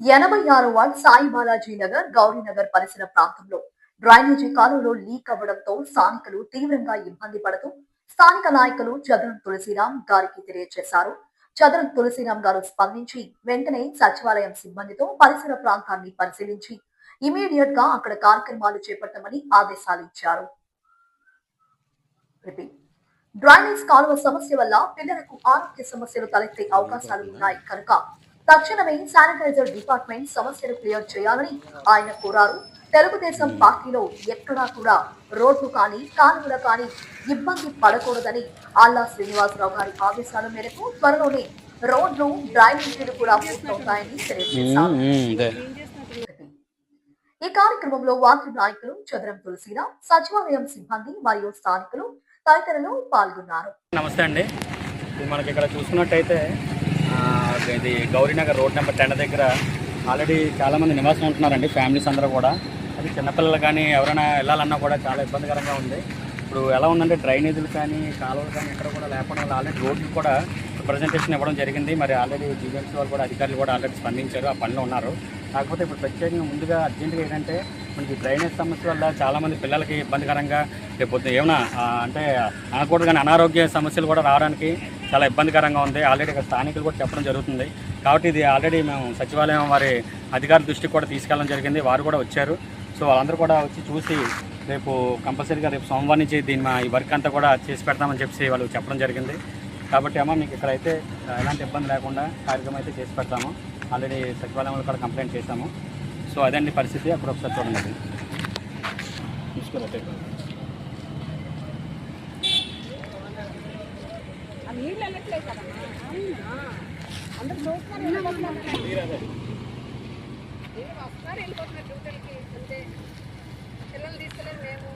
ఎనభై ఆరు వార్డ్ సాయి బాలాజీ నగర్ గౌరీనగర్ పరిసర ప్రాంతంలో. డ్రైనేజీ కాలువలో లీక్ అవ్వడంతో స్థానికులు తీవ్రంగా ఇబ్బంది పడుతూ స్థానిక నాయకులు చదరం తులసిరాం గారికి తెలియజేశారు. చదరం తులసిరాం గారు స్పందించి వెంటనే సచివాలయం సిబ్బందితో పరిసర ప్రాంతాన్ని పరిశీలించి ఇమీడియట్గా అక్కడ కార్యక్రమాలు చేపట్టమని ఆదేశాలు ఇచ్చారు. డ్రైనేజ్ కాలువ సమస్య వల్ల పిల్లలకు ఆరోగ్య సమస్యలు తలెత్తే అవకాశాలు ఉన్నాయి కనుక తక్షణమే శానిటైజర్ డిపార్ట్మెంట్ సమస్యలు క్లియర్ చేయాలని ఆయన కోరారు. తెలుగుదేశం పార్టీలో ఎక్కడా కూడా రోడ్లు కానీ కాలువలు కానీ ఇబ్బంది పడకూడదని ఆల్లా శ్రీనివాసరావు గారి ఆదేశాల మేరకు త్వరలోనే రోడ్లు డ్రైనేజీలు కూడా పూర్తవుతాయని తెలియజేశారు. ఈ కార్యక్రమంలో వార్డు నాయకులు చదరం తులసిరాం సచివాలయం సిబ్బంది మరియు స్థానికులు తదితరులు పాల్గొన్నారు. నమస్తే అండి. మనకి ఇక్కడ చూసుకున్నట్టయితే అది ఇది గౌరీనగర్ రోడ్ నెంబర్ టెన్ దగ్గర ఆల్రెడీ చాలామంది నివాసం ఉంటున్నారండి ఫ్యామిలీస్ అందరూ కూడా. అది చిన్నపిల్లలు కానీ ఎవరైనా వెళ్ళాలన్నా కూడా చాలా ఇబ్బందికరంగా ఉంది. ఇప్పుడు ఎలా ఉందంటే డ్రైనేజీలు కానీ కాలువలు కానీ ఎక్కడ కూడా లేకుండా వల్ల ఆల్రెడీ రోడ్లు కూడా ప్రజెంటేషన్ ఇవ్వడం జరిగింది. మరి ఆల్రెడీ జీవెంట్స్ వాళ్ళు కూడా అధికారులు కూడా ఆల్రెడీ స్పందించారు ఆ పనిలో ఉన్నారు. కాకపోతే ఇప్పుడు ప్రత్యేకంగా ముందుగా అర్జెంటుగా ఏంటంటే మనకి డ్రైనేజ్ సమస్య వల్ల చాలామంది పిల్లలకి ఇబ్బందికరంగా రేపు ఏమైనా అంటే అనకూడదు కానీ అనారోగ్య సమస్యలు కూడా రావడానికి చాలా ఇబ్బందికరంగా ఉంది. ఆల్రెడీ ఇక్కడ స్థానికులు కూడా చెప్పడం జరుగుతుంది. కాబట్టి ఇది ఆల్రెడీ మేము సచివాలయం వారి అధికారుల దృష్టికి కూడా తీసుకెళ్ళడం జరిగింది. వారు కూడా వచ్చారు. సో వాళ్ళందరూ కూడా వచ్చి చూసి రేపు కంపల్సరీగా రేపు సోమవారం నుంచి దీని మా ఈ వర్క్ అంతా కూడా చేసి పెడతామని చెప్పి వాళ్ళు చెప్పడం జరిగింది. కాబట్టి అమ్మ మీకు ఇక్కడైతే అయితే ఎలాంటి ఇబ్బంది లేకుండా కార్యక్రమం అయితే చేసి పెడతాము. ఆల్రెడీ సచివాలయంలో కూడా కంప్లైంట్ చేశాము. సో అదండి పరిస్థితి. అప్పుడు ఒకసారి చూడండి. తీసుకురా వస్తున్నారు వెళ్ళిపోతున్నారు డ్యూటీలకి. అంతే పిల్లలు తీసుకెళ్ళారు మేము.